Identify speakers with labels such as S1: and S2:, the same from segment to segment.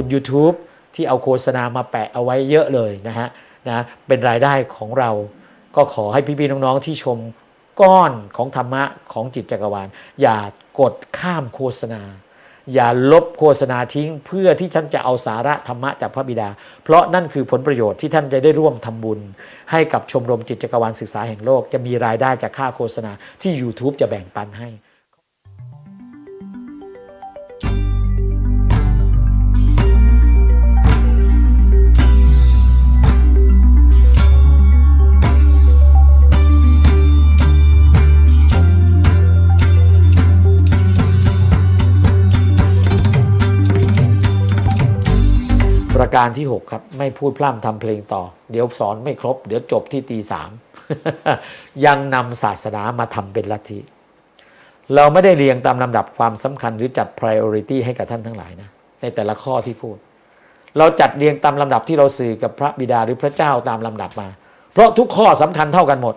S1: คุณ YouTube ที่เอาโฆษณามาแปะเอาไว้เยอะเลยนะฮะนะเป็นรายได้ของเรา ก็ขอให้พี่ๆน้องๆที่ชมก้อนของธรรมะของจิตจักรวาล อย่ากดข้ามโฆษณา อย่าลบโฆษณาทิ้ง เพื่อที่ท่านจะเอาสาระธรรมะจากพระบิดา เพราะนั่นคือผลประโยชน์ที่ท่านจะได้ร่วมทำบุญ ให้กับชมรมจิตจักรวาลศึกษาแห่งโลก จะมีรายได้จากค่าโฆษณาที่ YouTube จะแบ่งปันให้ ประการที่ 6 ครับ ไม่พูดพร่ำทำเพลงต่อ เดี๋ยวสอนไม่ครบ เดี๋ยวจบที่ตีสามยังนำศาสนามาทำเป็นลัทธิ เราไม่ได้เรียงตามลำดับความสำคัญหรือจัด priority ให้กับท่านทั้งหลายนะ ในแต่ละข้อที่พูด เราจัดเรียงตามลำดับที่เราสื่อกับพระบิดาหรือพระเจ้าตามลำดับมา เพราะทุกข้อสำคัญเท่ากันหมด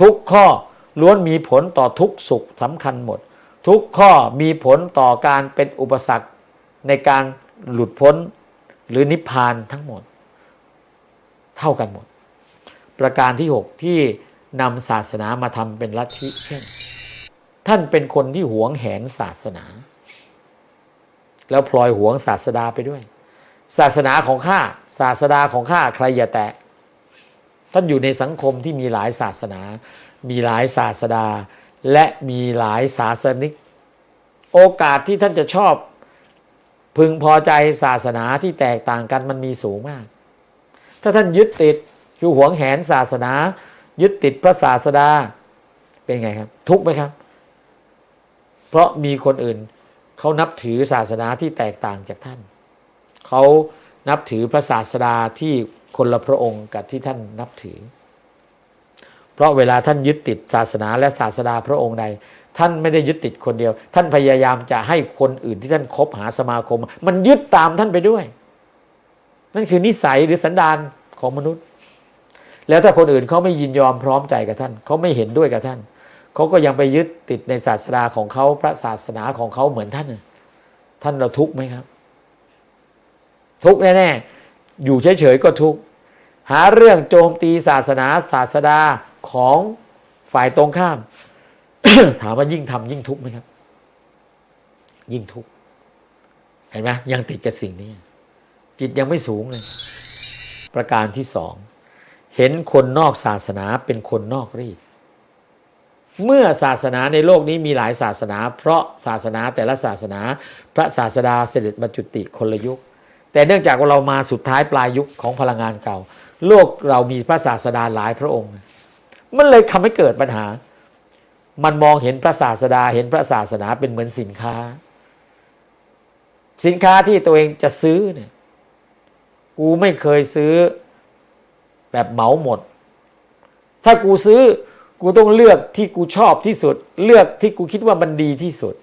S1: ทุกข้อล้วนมีผลต่อทุกสุขสำคัญหมด ทุกข้อมีผลต่อการเป็นอุปสรรค ในการหลุดพ้นหรือนิพพานทั้งหมด เท่ากันหมด ประการที่ 6 ที่นำศาสนามาทำเป็นลัทธิเช่น ท่านเป็นคนที่หวงแหนศาสนา แล้วพลอยหวงศาสดาไปด้วย ศาสนาของข้าศาสดาของข้าใครอย่าแตะท่านอยู่ในสังคมที่มีหลายศาสนา มีหลายศาสดา และมีหลายศาสนิก โอกาสที่ท่านจะชอบ พึงพอใจศาสนาที่แตกต่างกันมันมีสูงมาก ถ้าท่านยึดติดคือหวงแหนศาสนา ยึดติดพระศาสดาเป็นไงครับ ทุกไหมครับ เพราะมีคนอื่นเขานับถือศาสนาที่แตกต่างจากท่านเขานับถือพระศาสดาที่คนละพระองค์กับที่ท่านนับถือ เพราะเวลาท่านยึดติดศาสนาและศาสดาพระองค์ใด ท่านไม่ได้ยึดติดคนเดียว ท่านพยายามจะให้คนอื่นที่ท่านคบหาสมาคม มันยึดตามท่านไปด้วย นั่นคือนิสัยหรือสันดานของมนุษย์ แล้วถ้าคนอื่นเขาไม่ยินยอมพร้อมใจกับท่านเขาไม่เห็นด้วยกับท่านเขาก็ยังไปยึดติดในศาสนาของเขาพระศาสนาของเขาเหมือนท่าน ท่านเราทุกข์ไหมครับ ทุกข์แน่ๆอยู่เฉยๆก็ทุกข์หาเรื่องโจมตีศาสนาศาสดาของฝ่ายตรงข้าม ถามว่ายิ่งทำยิ่งทุกข์ไหมครับ ยิ่งทุกข์เห็นไหมยังติดกับสิ่งนี้ จิตยังไม่สูงเลย ประการที่สองเห็นคนนอกศาสนาเป็นคนนอกรีดเมื่อศาสนาในโลกนี้มีหลายศาสนา เพราะศาสนาแต่ละศาสนา พระศาสดาเสด็จมาจุติคนละยุค แต่เนื่องจากว่าเรามาสุดท้ายปลายยุคของพลังงานเก่า โลกเรามีพระศาสดาหลายพระองค์ มันเลยทำให้เกิดปัญหา มันมองเห็นพระศาสดา เห็นพระศาสนาเป็นเหมือนสินค้า สินค้าที่ตัวเองจะซื้อเนี่ย กูไม่เคยซื้อแบบเหมาหมด ถ้ากูซื้อกูต้องเลือกที่กูชอบที่สุด เลือกที่กูคิดว่ามันดีที่สุด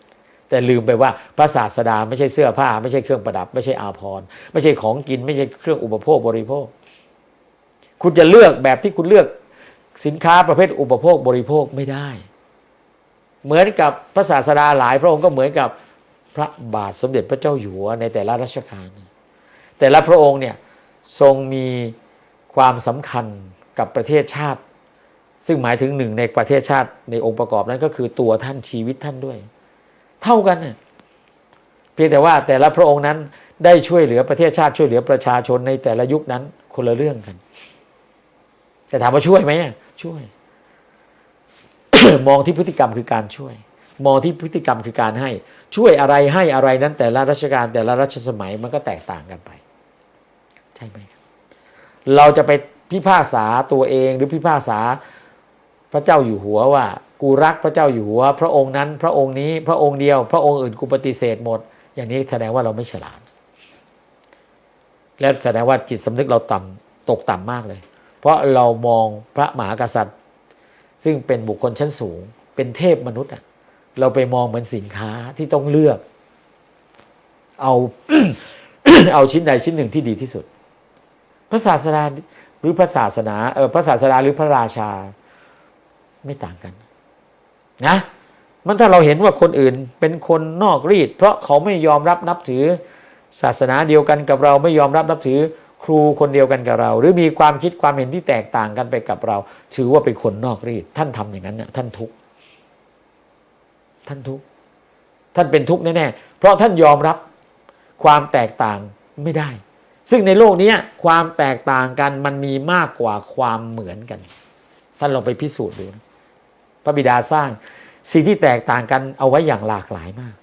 S1: แต่ลืมไปว่าพระศาสดาไม่ใช่เสื้อผ้า ไม่ใช่เครื่องประดับ ไม่ใช่อาภรณ์ไม่ใช่ของกิน ไม่ใช่เครื่องอุปโภคบริโภค คุณจะเลือกแบบที่คุณเลือกสินค้าประเภทอุปโภคบริโภคไม่ได้ เหมือนกับพระศาสดาหลาย พระองค์ก็เหมือนกับพระบาทสมเด็จพระเจ้าอยู่หัวในแต่ละรัชกาลแต่ละพระองค์เนี่ยทรงมีความสำคัญกับประเทศชาติ ซึ่งหมายถึงหนึ่งในประเทศชาติในองค์ประกอบนั้นก็คือตัวท่านชีวิตท่านด้วย เท่ากันเนี่ยเพียงแต่ว่าแต่ละพระองค์นั้นได้ช่วยเหลือประเทศชาติช่วยเหลือประชาชนในแต่ละยุคนั้นคนละเรื่องกันแต่ถามว่าช่วยไหมช่วย มองที่พฤติกรรมคือการช่วย มองที่พฤติกรรมคือการให้ ช่วยอะไรให้อะไรนั้นแต่ละรัชกาลแต่ละรัชสมัยมันก็แตกต่างกันไป ใช่ไหมครับ เราจะไปพิพากษาตัวเองหรือพิพากษาพระเจ้าอยู่หัวว่า กูรักพระเจ้าอยู่หัว พระองค์นั้น พระองค์นี้ พระองค์เดียว พระองค์อื่นกูปฏิเสธหมด อย่างนี้แสดงว่าเราไม่ฉลาด และแสดงว่าจิตสำนึกเราต่ำตกต่ำมากเลย เพราะเรามองพระมหากษัตริย์ ซึ่งเป็นบุคคลชั้นสูง เป็นเทพมนุษย์อะเราไปมองเหมือนสินค้าที่ต้องเลือก เอาเอาชิ้นใดชิ้นหนึ่งที่ดีที่สุด พระศาสดาหรือพระศาสนาเออพระศาสดาหรือพระราชา ไม่ต่างกัน นะ มันถ้าเราเห็นว่าคนอื่นเป็นคนนอกรีด เพราะเขาไม่ยอมรับนับถือ ศาสนาเดียวกันกับเราไม่ยอมรับนับถือ ครูคนเดียวกันกับเรา หรือมีความคิดความเห็นที่แตกต่างกันไปกับเรา ถือว่าเป็นคนนอกรีดท่านทำอย่างนั้นเนี่ยท่านทุกข์ท่านทุกข์ท่านเป็นทุกข์แน่ๆเพราะท่านยอมรับความแตกต่างไม่ได้ ซึ่งในโลกนี้ความแตกต่างกันมันมีมากกว่าความเหมือนกัน ท่านลองไปพิสูจน์ดูนะพระบิดาสร้างสิ่งที่แตกต่างกันเอาไว้อย่างหลากหลายมาก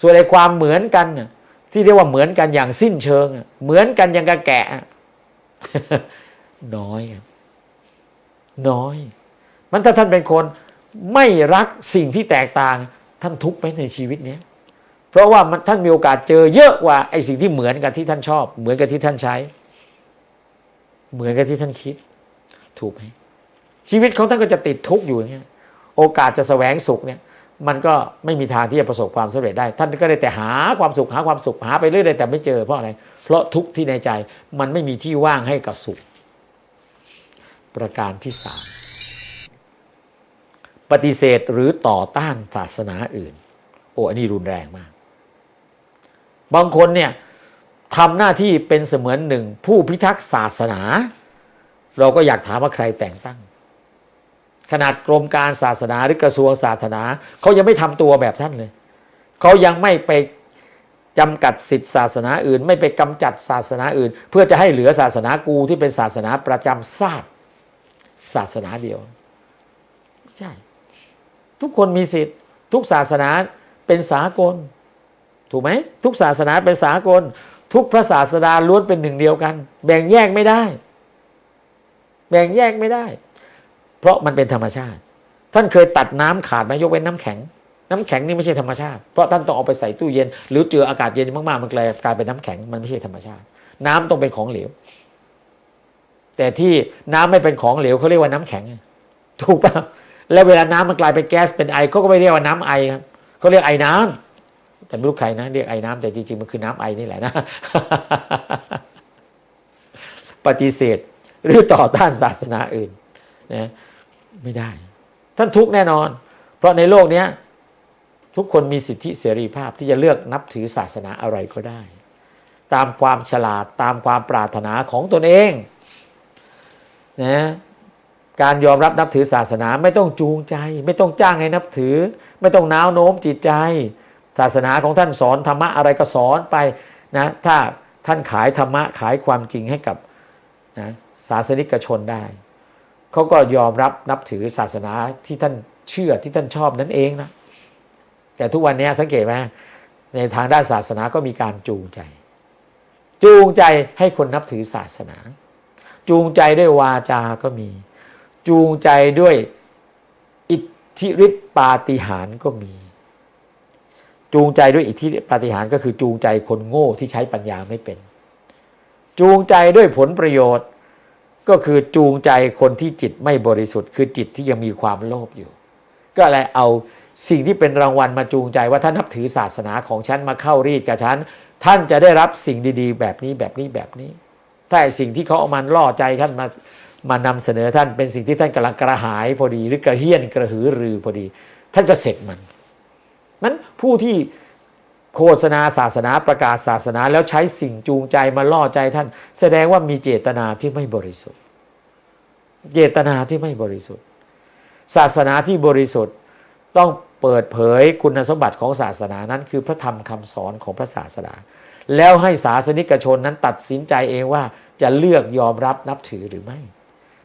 S1: ส่วนในความเหมือนกันน่ะ ที่เรียกว่าเหมือนกันอย่างสิ้นเชิงอะเหมือนกันอย่างกระแกะ น้อยครับน้อย มันถ้าท่านเป็นคนไม่รักสิ่งที่แตกต่าง ท่านทุกข์ไหมในชีวิตเนี้ยเพราะว่ามันท่านมีโอกาสเจอเยอะกว่าไอ้สิ่งที่เหมือนกันที่ท่านชอบ เหมือนกับที่ท่านใช้ เหมือนกับที่ท่านคิด ถูกไหมชีวิตของท่านก็จะติดทุกข์อยู่อย่างเงี้ย โอกาสจะแสวงสุขเนี่ย มันก็ไม่มีทางที่จะประสบความสำเร็จได้ ท่านก็ได้แต่หาความสุขหาความสุขหาไปเรื่อยแต่ไม่เจอเพราะอะไร เพราะทุกที่ในใจมันไม่มีที่ว่างให้กับสุข ประการที่สามปฏิเสธหรือต่อต้านศาสนาอื่น โอ้อันนี้รุนแรงมาก บางคนเนี่ยทำหน้าที่เป็นเสมือนหนึ่งผู้พิทักษ์ศาสนา เราก็อยากถามว่าใครแต่งตั้ง ขนาดกรมการศาสนาหรือกระทรวงศาสนาเขายังไม่ทำตัวแบบท่านเลยเขายังไม่ไปจำกัดสิทธิศาสนาอื่น ไม่ไปกำจัดศาสนาอื่น เพื่อจะให้เหลือศาสนากูที่เป็นศาสนาประจำชาติศาสนาเดียวไม่ใช่ ทุกคนมีสิทธิ์ ทุกศาสนาเป็นสากล ถูกไหมทุกศาสนาเป็นสากล ทุกพระศาสดาล้วนเป็นหนึ่งเดียวกัน แบ่งแยกไม่ได้ แบ่งแยกไม่ได้ เพราะมันเป็นธรรมชาติ ท่านเคยตัดน้ำขาดไหมยกเว้นน้ำแข็ง น้ำแข็งนี่ไม่ใช่ธรรมชาติเพราะท่านต้องเอาไปใส่ตู้เย็น หรือเจออากาศเย็นมากๆมันกลายกลายเป็นน้ำแข็งมันไม่ใช่ธรรมชาติ น้ำต้องเป็นของเหลว แต่ที่น้ำไม่เป็นของเหลวเขาเรียกว่าน้ำแข็ง ถูกป่ะแล้วเวลาน้ำมันกลายเป็นแก๊สเป็นไอเขาก็ไม่เรียกว่าน้ำไอครับเขาเรียกไอน้ำแต่ไม่รู้ใครนะเรียกไอ้น้ำแต่จริงๆมันคือน้ำไอนี่แหละนะ ปฏิเสธหรือต่อต้านศาสนาอื่นนะ ไม่ได้ ท่านทุกแน่นอน เพราะในโลกเนี้ยทุกคนมีสิทธิเสรีภาพที่จะเลือกนับถือศาสนาอะไรก็ได้ ตามความฉลาดตามความปรารถนาของตนเองนะการยอมรับนับถือศาสนาไม่ต้องจูงใจ ไม่ต้องจ้างให้นับถือ ไม่ต้องน้าวโน้มจิตใจ ศาสนาของท่านสอนธรรมะอะไรก็สอนไปนะถ้าท่านขายธรรมะขายความจริงให้กับนะศาสนิกชนได้ เขาก็ยอมรับนับถือศาสนาที่ท่านเชื่อที่ท่านชอบนั่นเองนะ แต่ทุกวันนี้สังเกตไหมในทางด้านศาสนาก็มีการจูงใจ จูงใจให้คนนับถือศาสนา จูงใจด้วยวาจาก็มี จูงใจด้วยอิทธิฤทธิปาฏิหาริย์ก็มี จูงใจด้วยอิทธิปาฏิหาริย์ก็คือจูงใจคนโง่ที่ใช้ปัญญาไม่เป็น จูงใจด้วยผลประโยชน์ ก็คือจูงใจคนที่จิตไม่บริสุทธิ์ คือจิตที่ยังมีความโลภอยู่ ก็เลยเอาสิ่งที่เป็นรางวัลมาจูงใจว่าถ้านนับถือศาสนาของฉันมาเข้ารีดกับฉันท่านจะได้รับสิ่งดีๆ แบบนี้แบบนี้แบบนี้ ถ้าสิ่งที่เขาเอามันล่อใจท่านมามานำเสนอท่านเป็นสิ่งที่ท่านกำลังกระหายพอดี หรือกระเฮี้ยนกระหือรือพอดี ท่านก็เสร็จมันนั้นผู้ที่ โฆษณาศาสนาประกาศศาสนาแล้วใช้สิ่งจูงใจมาล่อใจท่าน แสดงว่ามีเจตนาที่ไม่บริสุทธิ์ เจตนาที่ไม่บริสุทธิ์ ศาสนาที่บริสุทธิ์ต้องเปิดเผยคุณสมบัติของศาสนานั้นคือพระธรรมคำสอนของพระศาสดาแล้วให้ศาสนิกชนนั้นตัดสินใจเองว่าจะเลือกยอมรับนับถือหรือไม่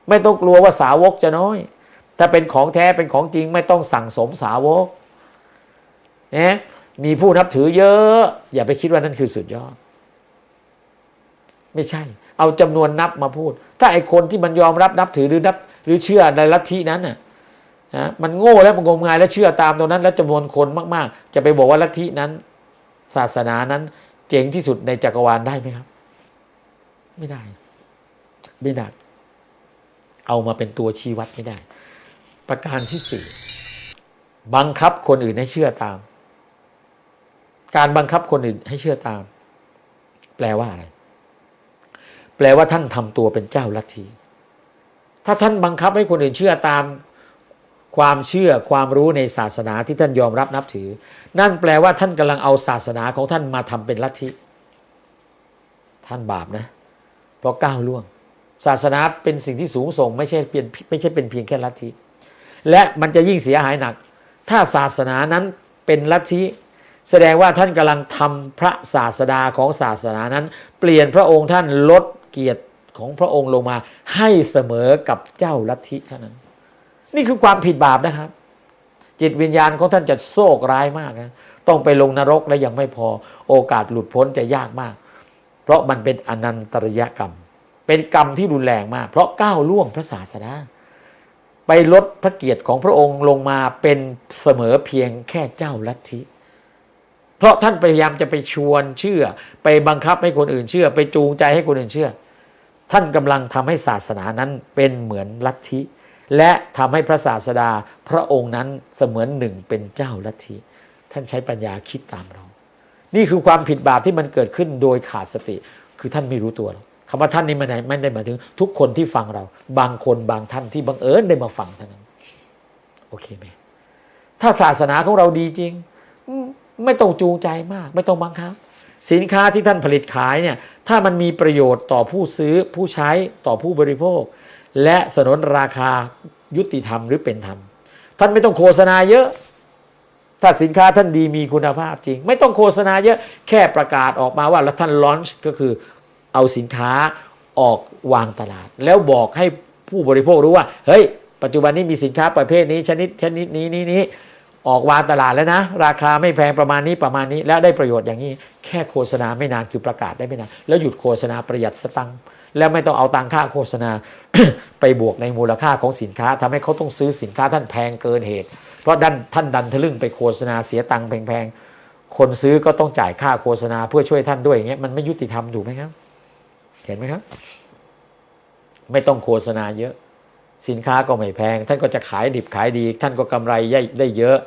S1: ไม่ต้องกลัวว่าสาวกจะน้อย ถ้าเป็นของแท้เป็นของจริงไม่ต้องสั่งสมสาวกเนี่ย มีผู้นับถือเยอะ อย่าไปคิดว่านั่นคือสุดยอด ไม่ใช่ เอาจำนวนนับมาพูด ถ้าไอคนที่มันยอมรับนับถือหรือนับ หรือเชื่อในลัทธินั้นน่ะนะมันโง่แล้วมันงมงายแล้วเชื่อตามตรงนั้น แล้วจำนวนคนมากๆ จะไปบอกว่าลัทธินั้น ศาสนานั้น เจ๋งที่สุดในจักรวาลได้ไหมครับ ไม่ได้ ไม่ได้ เอามาเป็นตัวชี้วัดไม่ได้ ประการที่สี่บังคับคนอื่นให้เชื่อตาม การบังคับคนอื่นให้เชื่อตาม แปลว่าอะไร แปลว่าท่านทำตัวเป็นเจ้าลัทธิถ้าท่านบังคับให้คนอื่นเชื่อตามความเชื่อความรู้ในศาสนาที่ท่านยอมรับนับถือ นั่นแปลว่าท่านกำลังเอาศาสนาของท่านมาทำเป็นลัทธิ ท่านบาปนะ เพราะก้าวล่วง ศาสนาเป็นสิ่งที่สูงส่ง ไม่ใช่เพียงไม่ใช่เป็นเพียงแค่ลัทธิ และมันจะยิ่งเสียหายหนัก ถ้าศาสนานั้นเป็นลัทธิ แสดงว่าท่านกำลังทำพระศาสดาของศาสนานั้น เปลี่ยนพระองค์ท่านลดเกียรติของพระองค์ลงมาให้เสมอกับเจ้าลัทธิเท่านั้น นี่คือความผิดบาปนะครับ จิตวิญญาณของท่านจะโศกร้ายมากนะต้องไปลงนรกและยังไม่พอโอกาสหลุดพ้นจะยากมาก เพราะมันเป็นอนันตริยกรรม เป็นกรรมที่รุนแรงมาก เพราะก้าวล่วงพระศาสดาไปลดพระเกียรติของพระองค์ลงมาเป็นเสมอเพียงแค่เจ้าลัทธิ เพราะท่านพยายามจะไปชวนเชื่อ ไปบังคับให้คนอื่นเชื่อ ไปจูงใจให้คนอื่นเชื่อ ท่านกำลังทำให้ศาสนานั้นเป็นเหมือนลัทธิ และทำให้พระศาสดาพระองค์นั้นเสมือนหนึ่งเป็นเจ้าลัทธิ ท่านใช้ปัญญาคิดตามเรา นี่คือความผิดบาปที่มันเกิดขึ้นโดยขาดสติ คือท่านไม่รู้ตัวคำว่าท่านนี้มันไม่ได้หมายถึง ทุกคนที่ฟังเรา บางคนบางท่านที่บังเอิญได้มาฟังเท่านั้น โอเคไหมถ้าศาสนาของเราดีจริง ไม่ต้องจูงใจมาก ไม่ต้องบังคับ สินค้าที่ท่านผลิตขายเนี่ยถ้ามันมีประโยชน์ต่อผู้ซื้อผู้ใช้ต่อผู้บริโภค และสนนราคายุติธรรมหรือเป็นธรรม ท่านไม่ต้องโฆษณาเยอะ ถ้าสินค้าท่านดีมีคุณภาพจริง ไม่ต้องโฆษณาเยอะแค่ประกาศออกมาว่าแล้วท่านลอนช์ก็คือเอาสินค้าออกวางตลาด แล้วบอกให้ผู้บริโภครู้ว่า เฮ้ย ปัจจุบันนี้มีสินค้าประเภทนี้ชนิดชนิดนี้นี้นี้ ออกวางตลาดแล้วนะ ราคาไม่แพงประมาณนี้ประมาณนี้ แล้วได้ประโยชน์อย่างนี้ แค่โฆษณาไม่นานคือประกาศได้ไม่นานแล้วหยุดโฆษณาประหยัดสตังค์แล้วไม่ต้องเอาตังค่าโฆษณาไปบวกในมูลค่าของสินค้าทำให้เขาต้องซื้อสินค้าท่านแพงเกินเหตุ เพราะดันท่านดันทะลึ่งไปโฆษณาเสียตังค์แพงๆคนซื้อก็ต้องจ่ายค่าโฆษณาเพื่อช่วยท่านด้วยอย่างเงี้ยมันไม่ยุติธรรมถูกไหมครับ เห็นไหมครับ ไม่ต้องโฆษณาเยอะ สินค้าก็ไม่แพง ท่านก็จะขายดิบขายดี ท่านก็กำไรได้เยอะ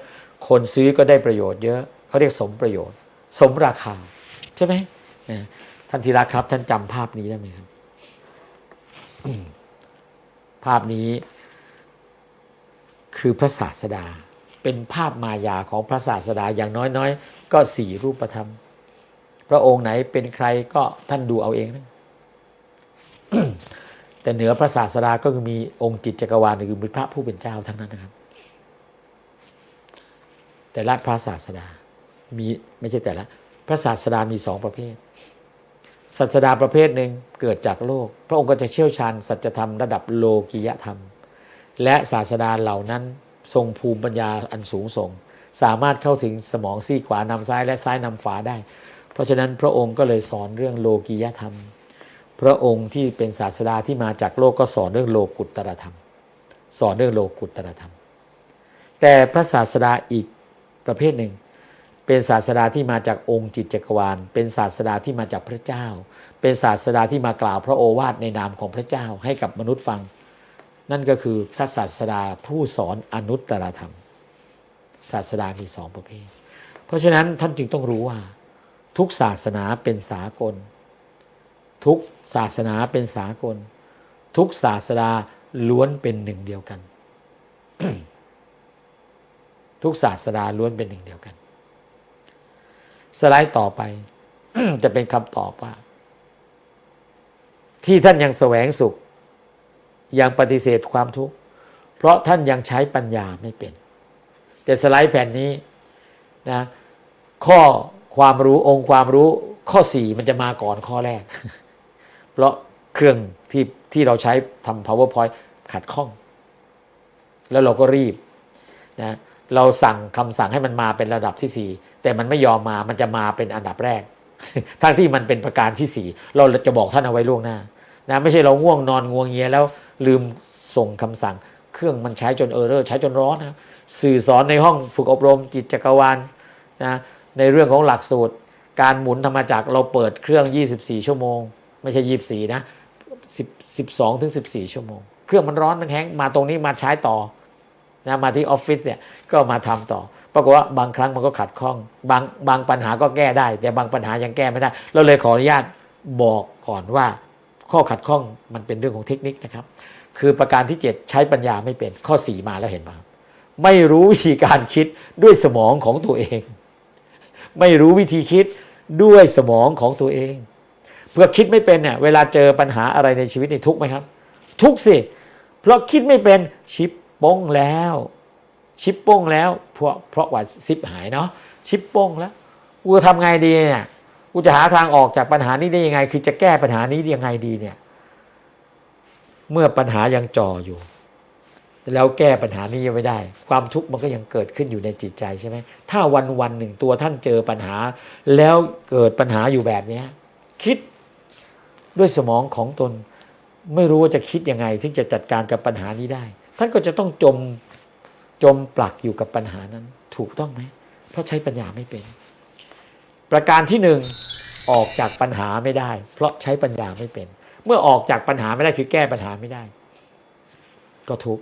S1: คนซื้อก็ได้ประโยชน์เยอะเขาเรียกสมประโยชน์ สมราคา ใช่ไหมท่านธีระครับ ท่านจำภาพนี้ได้ไหมครับภาพนี้คือพระศาสดา เป็นภาพมายาของพระศาสดาอย่างน้อยๆ ก็สี่รูปธรรม พระองค์ไหนเป็นใครก็ท่านดูเอาเองนะ แต่เหนือพระศาสดาก็คือมีองค์จิตจักรวาลคือมีพระผู้เป็นเจ้าทั้งนั้นนะครับ แต่ละพระศาสดามีไม่ใช่แต่ละ พระศาสดามีสองประเภทศาสดาประเภทหนึ่งเกิดจากโลก พระองค์ก็จะเชี่ยวชาญสัจธรรมระดับโลกิยธรรม และศาสดาเหล่านั้นทรงภูมิปัญญาอันสูงส่ง สามารถเข้าถึงสมองซีขวานำซ้ายและซ้ายนำขวาได้ เพราะฉะนั้นพระองค์ก็เลยสอนเรื่องโลกิยธรรม พระองค์ที่เป็นศาสดาที่มาจากโลกก็สอนเรื่องโลกุตตรธรรม สอนเรื่องโลกุตตรธรรม แต่พระศาสดาอีกประเภทหนึ่ง เป็นศาสดาที่มาจากองค์จิตจักรวาล เป็นศาสดาที่มาจากพระเจ้า เป็นศาสดาที่มากล่าวพระโอวาทในนามของพระเจ้าให้กับมนุษย์ฟัง นั่นก็คือพระศาสดาผู้สอนอนุตตรธรรม ศาสดามีสองประเภท เพราะฉะนั้นท่านจึงต้องรู้ว่า ทุกศาสนาเป็นสากล ทุกศาสนาเป็นสากล ทุกศาสดาล้วนเป็นหนึ่งเดียวกัน ทุกศาสดาล้วนเป็นหนึ่งเดียวกัน สไลด์ต่อไป จะเป็นคำตอบว่า ที่ท่านยังแสวงสุข ยังปฏิเสธความทุกข์ เพราะท่านยังใช้ปัญญาไม่เป็น แต่สไลด์แผ่นนี้นะข้อความรู้องค์ความรู้ข้อสี่มันจะมาก่อนข้อแรก เพราะเครื่องที่ที่เราใช้ทำ powerpoint ขัดข้อง แล้วเราก็รีบนะเราสั่งคำสั่งให้มันมาเป็นระดับที่สี่แต่มันไม่ยอมมามันจะมาเป็นอันดับแรก ทั้งที่มันเป็นประการที่สี่เราจะบอกท่านเอาไว้ล่วงหน้านะไม่ใช่เราง่วงนอนง่วงเงียแล้วลืมส่งคำสั่ง เครื่องมันใช้จนเออร์เรอร์ใช้จนร้อนนะสื่อสอนในห้องฝึกอบรมจิตจักรวาลนะในเรื่องของหลักสูตร การหมุนธรรมจักรเราเปิดเครื่อง 24 ชั่วโมง ไม่ใช่ยี่สี่นะสิบสิบสองถึงสิบสี่ชั่วโมง เครื่องมันร้อนมันแห้งมาตรงนี้มาใช้ต่อนะมาที่ออฟฟิศเนี่ยก็มาทำต่อ ปรากฏว่าบางครั้งมันก็ขัดข้อง บางบางปัญหาก็แก้ได้ แต่บางปัญหายังแก้ไม่ได้ เราเลยขออนุญาตบอกก่อนว่า ข้อขัดข้องมันเป็นเรื่องของเทคนิคนะครับ คือประการที่ 7 ใช้ปัญญาไม่เป็นข้อ 4 มาแล้วเห็นไหมไม่รู้วิธีการคิดด้วยสมองของตัวเอง ไม่รู้วิธีคิดด้วยสมองของตัวเอง พื่อคิดไม่เป็นเนี่ยเวลาเจอปัญหาอะไรในชีวิตในทุกไหมครับ ทุกสิ เพราะคิดไม่เป็นชิปโป้งแล้ว ชิปโป้งแล้วเพราะเพราะว่าซิปหายเนาะชิปโป้งแล้วกูจะทำไงดีเนี่ยกูจะหาทางออกจากปัญหานี้ได้ยังไง คือจะแก้ปัญหานี้ยังไงดีเนี่ย เมื่อปัญหายังจ่ออยู่ แล้วแก้ปัญหานี้ยังไม่ได้ ความทุกข์มันก็ยังเกิดขึ้นอยู่ในจิตใจใช่ไหมถ้าวันวันหนึ่งตัวท่านเจอปัญหา แล้วเกิดปัญหาอยู่แบบเนี้ยคิด ด้วยสมองของตน ไม่รู้ว่าจะคิดยังไงถึงจะจัดการกับปัญหานี้ได้ ท่านก็จะต้องจมจมปลักอยู่กับปัญหานั้น ถูกต้องไหมเพราะใช้ปัญญาไม่เป็น ประการที่หนึ่งออกจากปัญหาไม่ได้ เพราะใช้ปัญญาไม่เป็น เมื่อออกจากปัญหาไม่ได้คือแก้ปัญหาไม่ได้ ก็ทุก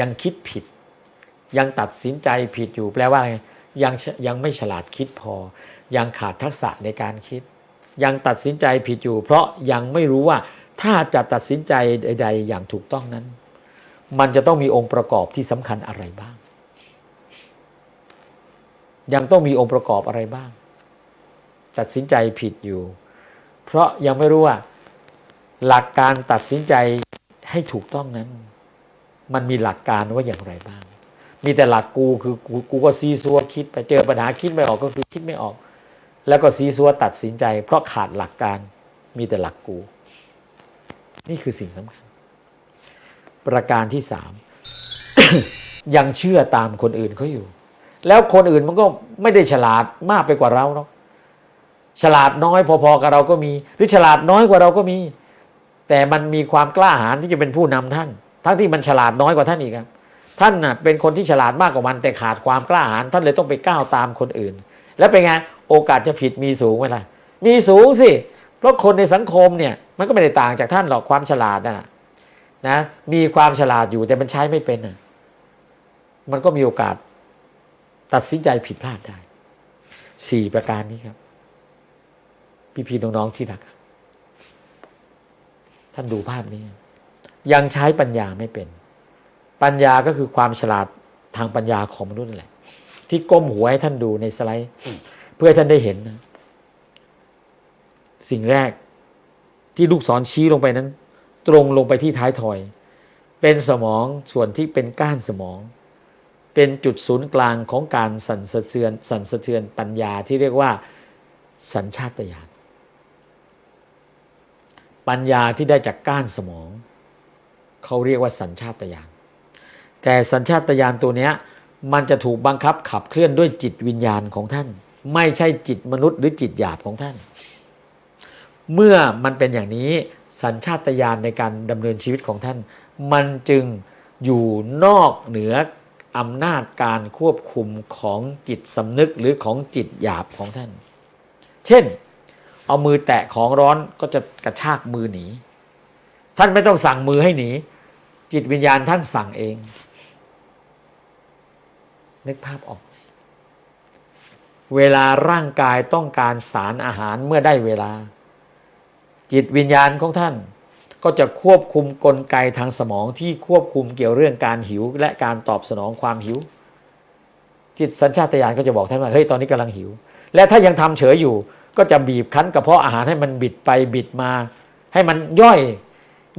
S1: ยังคิดผิด ยังตัดสินใจผิดอยู่แปลว่ายังยังไม่ฉลาดคิดพอ ยังขาดทักษะในการคิด ยังตัดสินใจผิดอยู่ เพราะยังไม่รู้ว่าถ้าจะตัดสินใจใด ๆ อย่างถูกต้องนั้น มันจะต้องมีองค์ประกอบที่สำคัญอะไรบ้าง ยังต้องมีองค์ประกอบอะไรบ้าง ตัดสินใจผิดอยู่ เพราะยังไม่รู้ว่า หลักการตัดสินใจให้ถูกต้องนั้น มันมีหลักการว่าอย่างไรบ้าง มีแต่หลักกูคือกูกูก็ซีซัวคิดไปเจอปัญหาคิดไม่ออกก็คือคิดไม่ออก แล้วก็ซีซัวตัดสินใจ เพราะขาดหลักการมีแต่หลักกู นี่คือสิ่งสำคัญ ประการที่สามยังเชื่อตามคนอื่นเขาอยู่ แล้วคนอื่นมันก็ไม่ได้ฉลาดมากไปกว่าเราเนาะฉลาดน้อยพอๆกับเราก็มี หรือฉลาดน้อยกว่าเราก็มี แต่มันมีความกล้าหาญที่จะเป็นผู้นำท่าน ทั้งที่มันฉลาดน้อยกว่าท่านอีกครับ ท่านน่ะเป็นคนที่ฉลาดมากกว่ามันแต่ขาดความกล้าหาญท่านเลยต้องไปก้าวตามคนอื่น แล้วเป็นไง โอกาสจะผิดมีสูงไหมล่ะมีสูงสิ เพราะคนในสังคมเนี่ยมันก็ไม่ได้ต่างจากท่านหรอกความฉลาดนะนะมีความฉลาดอยู่แต่มันใช้ไม่เป็นนะมันก็มีโอกาสตัดสินใจผิดพลาดได้สี่ประการนี้ครับ พี่ๆน้องๆที่รัก ท่านดูภาพนี้ ยังใช้ปัญญาไม่เป็น ปัญญาก็คือความฉลาดทางปัญญาของมนุษย์นั่นแหละ ที่ก้มหัวให้ท่านดูในสไลด์ เพื่อให้ท่านได้เห็น สิ่งแรกที่ลูกศรชี้ลงไปนั้น ตรงลงไปที่ท้ายทอย เป็นสมองส่วนที่เป็นก้านสมอง เป็นจุดศูนย์กลางของการสั่นสะเทือนสั่นสะเทือนปัญญาที่เรียกว่า สัญชาตญาณปัญญาที่ได้จากก้านสมอง เขาเรียกว่าสัญชาตญาณแต่สัญชาตญาณตัวเนี้ยมันจะถูกบังคับขับเคลื่อนด้วยจิตวิญญาณของท่าน ไม่ใช่จิตมนุษย์หรือจิตหยาบของท่าน เมื่อมันเป็นอย่างนี้สัญชาตญาณในการดำเนินชีวิตของท่าน มันจึงอยู่นอกเหนืออำนาจการควบคุมของจิตสำนึกหรือของจิตหยาบของท่าน เช่น เอามือแตะของร้อนก็จะกระชากมือหนี ท่านไม่ต้องสั่งมือให้หนี จิตวิญญาณท่านสั่งเอง นึกภาพออก เวลาร่างกายต้องการสารอาหารเมื่อได้เวลา จิตวิญญาณของท่าน ก็จะควบคุมกลไกทางสมองที่ควบคุมเกี่ยวเรื่องการหิว และการตอบสนองความหิว จิตสัญชาตญาณก็จะบอกท่านว่าเฮ้ยตอนนี้กำลังหิว และถ้ายังทำเฉยอยู่ ก็จะบีบคั้นกระเพาะอาหารให้มันบิดไปบิดมา ให้มันย่อย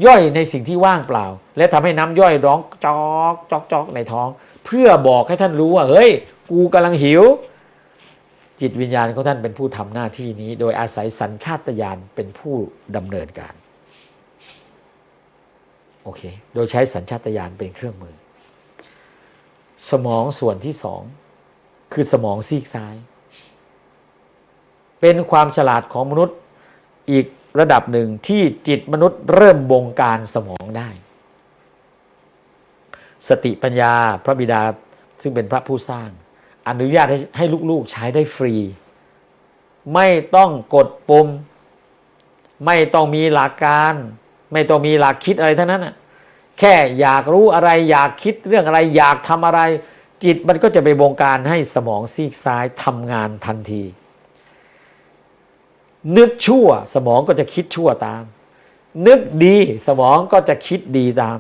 S1: ย่อยในสิ่งที่ว่างเปล่า และทำให้น้ำย่อยร้องจอกจอกจอกในท้อง เพื่อบอกให้ท่านรู้ว่าเฮ้ย กูกำลังหิว จิตวิญญาณของท่านเป็นผู้ทำหน้าที่นี้ โดยอาศัยสัญชาตญาณเป็นผู้ดำเนินการโอเคโดยใช้สัญชาตญาณเป็นเครื่องมือ สมองส่วนที่สองคือสมองซีกซ้าย เป็นความฉลาดของมนุษย์อีกระดับหนึ่งที่จิตมนุษย์เริ่มบงการสมองได้ สติปัญญาพระบิดาซึ่งเป็นพระผู้สร้าง อนุญาตให้ให้ลูกๆใช้ได้ฟรี ไม่ต้องกดปุ่ม ไม่ต้องมีหลักการ ไม่ต้องมีหลักคิดอะไรทั้งนั้นน่ะแค่อยากรู้อะไรอยากคิดเรื่องอะไรอยากทำอะไร จิตมันก็จะไปบงการให้สมองซีกซ้ายทำงานทันที นึกชั่วสมองก็จะคิดชั่วตาม นึกดีสมองก็จะคิดดีตาม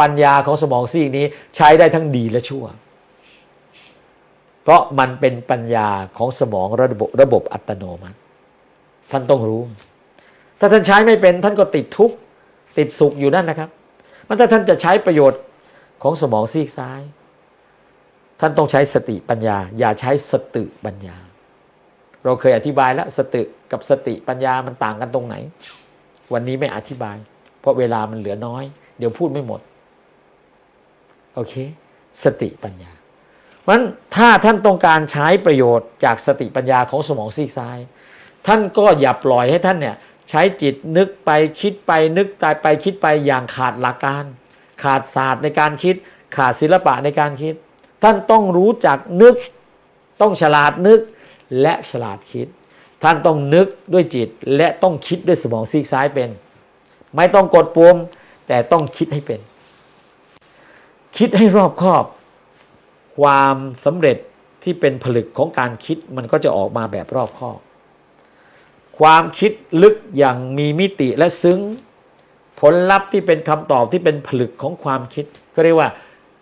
S1: ปัญญาของสมองซีกนี้ใช้ได้ทั้งดีและชั่ว เพราะมันเป็นปัญญาของสมองระบบระบบอัตโนมัติ ท่านต้องรู้ ถ้าท่านใช้ไม่เป็นท่านก็ติดทุกข์ติดสุขอยู่นั่นนะครับ มันถ้าท่านจะใช้ประโยชน์ของสมองซีกซ้าย ท่านต้องใช้สติปัญญา อย่าใช้สติปัญญา เราเคยอธิบายแล้วสติกับสติปัญญามันต่างกันตรงไหน วันนี้ไม่อธิบาย เพราะเวลามันเหลือน้อย เดี๋ยวพูดไม่หมด โอเค สติปัญญา เพราะฉะนั้นถ้าท่านต้องการใช้ประโยชน์จากสติปัญญาของสมองซีกซ้าย ท่านก็อย่าปล่อยให้ท่านเนี่ยใช้จิตนึกไปคิดไปนึกตายไปคิดไปอย่างขาดหลักการ ขาดศาสตร์ในการคิด ขาดศิลปะในการคิด ท่านต้องรู้จักนึก ต้องฉลาดนึกและฉลาดคิด ท่านต้องนึกด้วยจิตและต้องคิดด้วยสมองซีกซ้ายเป็น ไม่ต้องกดปุ่มแต่ต้องคิดให้เป็น คิดให้รอบคอบ ความสำเร็จที่เป็นผลึกของการคิดมันก็จะออกมาแบบรอบคอบความคิดลึกอย่างมีมิติและซึ้ง ผลลัพธ์ที่เป็นคำตอบที่เป็นผลึกของความคิดก็เรียกว่า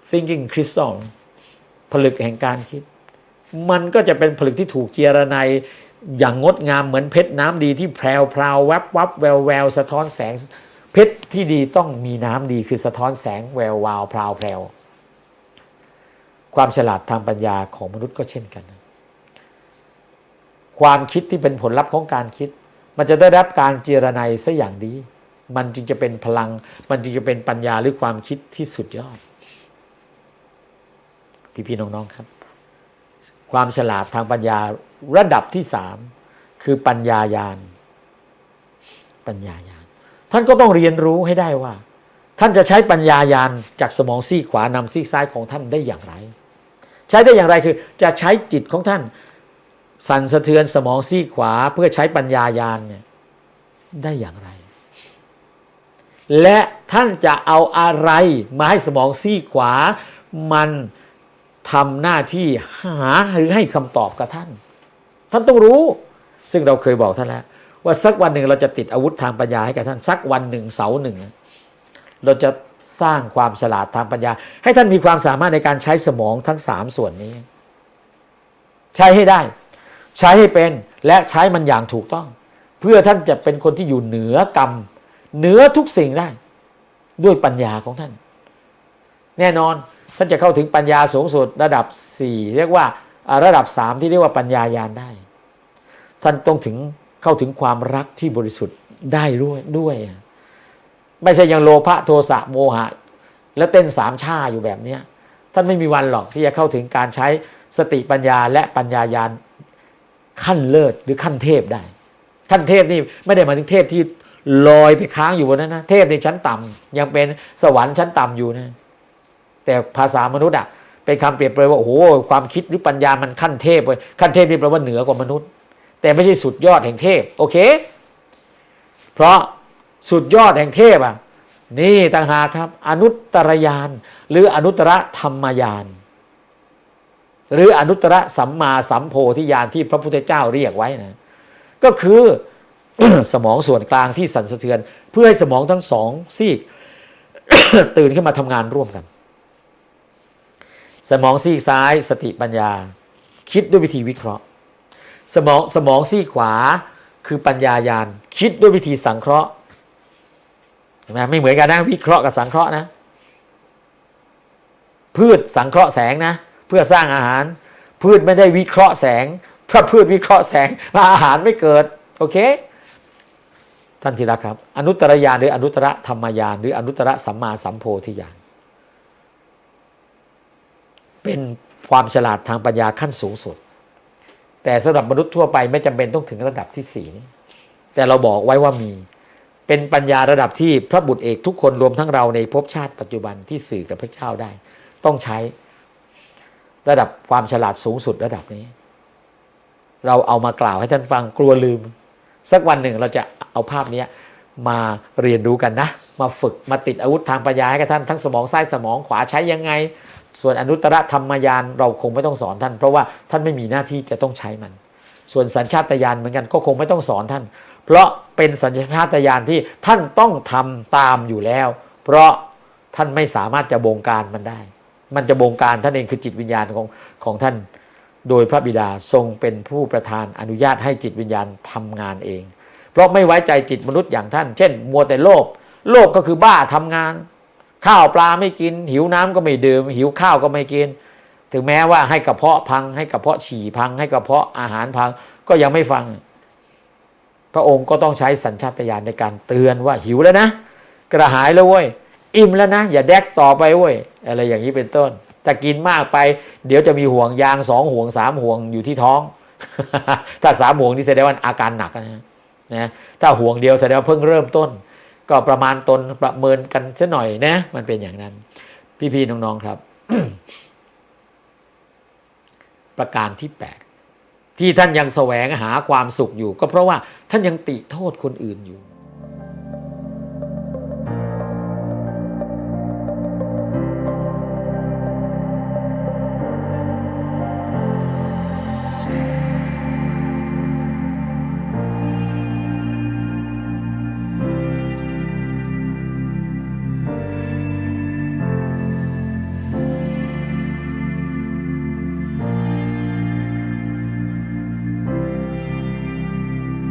S1: thinking crystal ผลึกแห่งการคิด มันก็จะเป็นผลึกที่ถูกเจียรนายอย่างงดงามเหมือนเพชรน้ำดีที่แพรวพราวแวบวับแววแววสะท้อนแสง เพชรที่ดีต้องมีน้ำดีคือสะท้อนแสงแวววาวพราวแพรว ความฉลาดทางปัญญาของมนุษย์ก็เช่นกัน ความคิดที่เป็นผลลัพธ์ของการคิด มันจะได้รับการเจรไนซะอย่างดี มันจึงจะเป็นพลัง มันจึงจะเป็นปัญญาหรือความคิดที่สุดยอด พี่ๆน้องๆครับ ความฉลาดทางปัญญาระดับที่สามคือปัญญายาณปัญญายาณท่านก็ต้องเรียนรู้ให้ได้ว่า ท่านจะใช้ปัญญายาณจากสมองซีขวานำซีซ้ายของท่านได้อย่างไร ใช้ได้อย่างไรคือจะใช้จิตของท่าน สั่นสะเทือนสมองซีขวาเพื่อใช้ปัญญายาณเนี่ยได้อย่างไร และท่านจะเอาอะไรมาให้สมองซีขวา มันทำหน้าที่หาหรือให้คำตอบกับท่าน ท่านต้องรู้ ซึ่งเราเคยบอกท่านแล้วว่าสักวันหนึ่งเราจะติดอาวุธทางปัญญาให้กับท่าน สักวันหนึ่งเสาหนึ่ง เราจะ สร้างความฉลาดทางปัญญา ให้ท่านมีความสามารถในการใช้สมองทั้งสามส่วนนี้ ใช้ให้ได้ ใช้ให้เป็นและใช้มันอย่างถูกต้อง เพื่อท่านจะเป็นคนที่อยู่เหนือกรรม เหนือทุกสิ่งได้ ด้วยปัญญาของท่าน แน่นอนท่านจะเข้าถึงปัญญาสูงสุดระดับสี่เรียกว่าระดับสามที่เรียกว่าปัญญายานได้ ท่านต้องถึงเข้าถึงความรักที่บริสุทธิ์ได้ด้วยด้วย ไม่ใช่ยังโลภะโทสะโมหะ แล้วเต้นสามชาอยู่แบบเนี้ยท่านไม่มีวันหรอกที่จะเข้าถึงการใช้สติปัญญาและปัญญายานขั้นเลิศหรือขั้นเทพได้ ขั้นเทพนี่ไม่ได้หมายถึงเทพที่ลอยไปค้างอยู่บนนั้นนะเทพในชั้นต่ำยังเป็นสวรรค์ชั้นต่ำอยู่นะแต่ภาษามนุษย์อะเป็นคำเปรียบเปรยว่าโอ้โหความคิดหรือปัญญามันขั้นเทพเลยขั้นเทพนี่แปลว่าเหนือกว่ามนุษย์ แต่ไม่ใช่สุดยอดแห่งเทพ โอเค เพราะ สุดยอดแห่งเทพอะนี่ต่างหากครับ อนุตตรยาน หรืออนุตตรธรรมยานหรืออนุตตรสัมมาสัมโพธิญาณที่พระพุทธเจ้าเรียกไว้นะ ก็คือสมองส่วนกลางที่สั่นสะเทือน เพื่อให้สมองทั้งสองซีกตื่นขึ้นมาทำงานร่วมกัน สมองซีกซ้ายสติปัญญา คิดด้วยวิธีวิเคราะห์ สมองสมองซีกขวาคือปัญญายาณคิดด้วยวิธีสังเคราะห์ ไหมไม่เหมือนกันนะวิเคราะห์กับสังเคราะห์นะ พืชสังเคราะห์แสงนะ เพื่อสร้างอาหาร พืชไม่ได้วิเคราะห์แสงถ้าพืชวิเคราะห์แสงอาหารไม่เกิด โอเค ท่านที่รักครับ อนุตตรญาณหรืออนุตตรธรรมญาณหรืออนุตตรสัมมาสัมโพธิญาณเป็นความฉลาดทางปัญญาขั้นสูงสุด แต่สำหรับมนุษย์ทั่วไปไม่จำเป็นต้องถึงระดับที่สี่นี้แต่เราบอกไว้ว่ามี เป็นปัญญาระดับที่พระบุตรเอกทุกคนรวมทั้งเราในภพชาติปัจจุบันที่สื่อกับพระเจ้าได้ ต้องใช้ระดับความฉลาดสูงสุดระดับนี้ เราเอามากล่าวให้ท่านฟังกลัวลืม สักวันหนึ่งเราจะเอาภาพนี้มาเรียนรู้กันนะ มาฝึกมาติดอาวุธทางปัญญาให้กับท่านทั้งสมองซ้ายสมองขวาใช้ยังไง ส่วนอนุตตรธรรมยานเราคงไม่ต้องสอนท่าน เพราะว่าท่านไม่มีหน้าที่จะต้องใช้มัน ส่วนสัญชาตญาณเหมือนกันก็คงไม่ต้องสอนท่าน เพราะเป็นสัญชาตญาณที่ท่านต้องทำตามอยู่แล้ว เพราะท่านไม่สามารถจะบงการมันได้ มันจะบงการท่านเองคือจิตวิญญาณของของท่าน โดยพระบิดาทรงเป็นผู้ประทานอนุญาตให้จิตวิญญาณทำงานเอง เพราะไม่ไว้ใจจิตมนุษย์อย่างท่าน เช่น มัวแต่โลภ โลภก็คือบ้าทำงาน ข้าวปลาไม่กิน หิวน้ำก็ไม่ดื่ม หิวข้าวก็ไม่กิน ถึงแม้ว่าให้กระเพาะพัง ให้กระเพาะฉี่พัง ให้กระเพาะอาหารพัง ก็ยังไม่ฟัง พระองค์ก็ต้องใช้สัญชาตญาณในการเตือนว่าหิวแล้วนะ กระหายแล้วเว้ยอิ่มแล้วนะ อย่าแดกต่อไปเว้ยอะไรอย่างนี้เป็นต้นแต่กินมากไป เดี๋ยวจะมีห่วงยางสองห่วงสามห่วงอยู่ที่ท้อง ถ้าสามห่วงนี่แสดงว่าอาการหนักนะนะถ้าห่วงเดียวแสดงว่าเพิ่งเริ่มต้น ก็ประมาณตนประเมินกันซะหน่อยนะ มันเป็นอย่างนั้น พี่ๆน้องๆครับ ประการที่แปด ที่ท่านยังแสวงหาความสุขอยู่ ก็เพราะว่าท่านยังติโทษคนอื่นอยู่